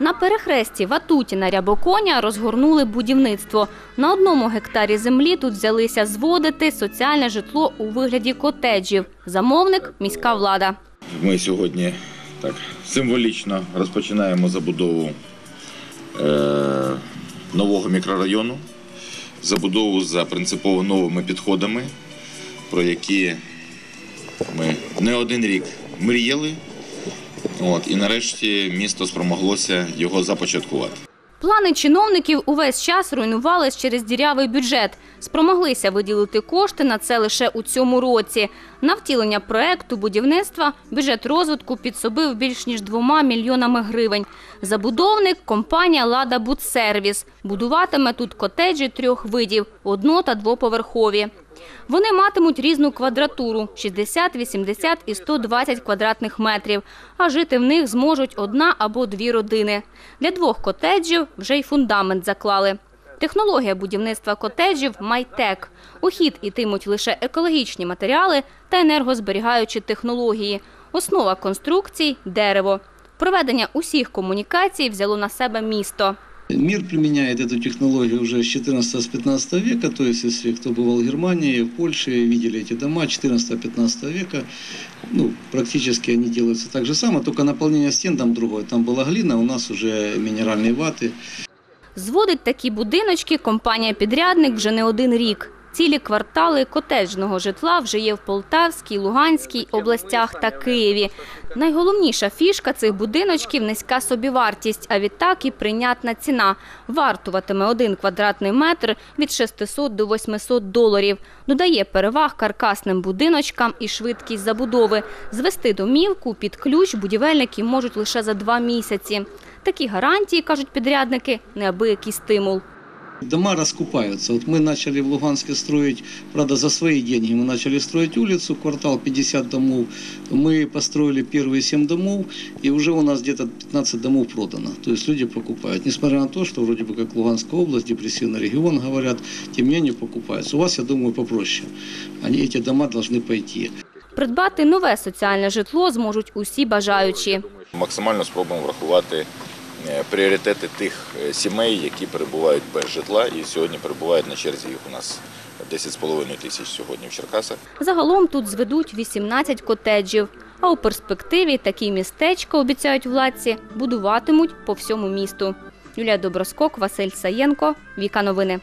На перехресті Ватутіна Рябоконя розгорнули будівництво. На одному гектарі землі тут взялися зводити соціальне житло у вигляді котеджів. Замовник міська влада. Ми сьогодні так символічно розпочинаємо забудову е, нового мікрорайону, забудову за принципово новими підходами, про які ми не один рік мріяли. От, і нарешті місто спромоглося його започаткувати. Плани чиновників увесь час руйнувались через дірявий бюджет. Спромоглися виділити кошти на це лише у цьому році. На втілення проекту будівництва бюджет розвитку підсобив більш ніж двома мільйонами гривень. Забудовник – компанія «Лада Будсервіс». Будуватиме тут котеджі трьох видів – одно- та двоповерхові. Вони матимуть різну квадратуру – 60, 80 і 120 квадратних метрів, а жити в них зможуть одна або дві родини. Для двох котеджів вже й фундамент заклали. Технологія будівництва котеджів – майтек. У хід ітимуть лише екологічні матеріали та енергозберігаючі технології. Основа конструкцій – дерево. Проведення усіх комунікацій взяло на себе місто. Мир применяет эту технологию уже с 14-15 века, то есть если кто бывал в Германии, в Польше, видели эти дома 14-15 века, ну, практически они делаются так же само, только наполнение стен там другое. Там была глина, у нас уже минеральные ваты. Зводить такі будиночки компанія-підрядник вже не один рік. Цілі квартали котеджного житла вже є в Полтавській, Луганській областях та Києві. Найголовніша фішка цих будиночків – низька собівартість, а відтак і прийнятна ціна. Вартуватиме один квадратний метр від 600 до 800 доларів. Додає переваг каркасним будиночкам і швидкість забудови. Звести домівку під ключ будівельники можуть лише за два місяці. Такі гарантії, кажуть підрядники, неабиякий стимул. Дома раскупаются. Вот мы начали в Луганске строить, правда, за свои деньги. Мы начали строить улицу, квартал 50 домов. Мы построили первые 7 домов, и уже у нас где-то 15 домов продано. То есть люди покупают. Несмотря на то, что вроде бы как Луганская область, депрессивный регион, говорят, тем не менее покупаются. У вас, я думаю, попроще. Они, эти дома должны пойти. Придбати нове соціальне житло зможуть усі бажаючі. Максимально спробуємо врахувати е, пріоритети тих е, сімей, які перебувають без житла і сьогодні перебувають на черзі їх у нас 10,5 тисяч сьогодні в Черкасах. Загалом тут зведуть 18 котеджів. А у перспективі такі містечка, обіцяють владці, будуватимуть по всьому місту. Юлія Доброскок, Василь Саєнко, Віка Новини.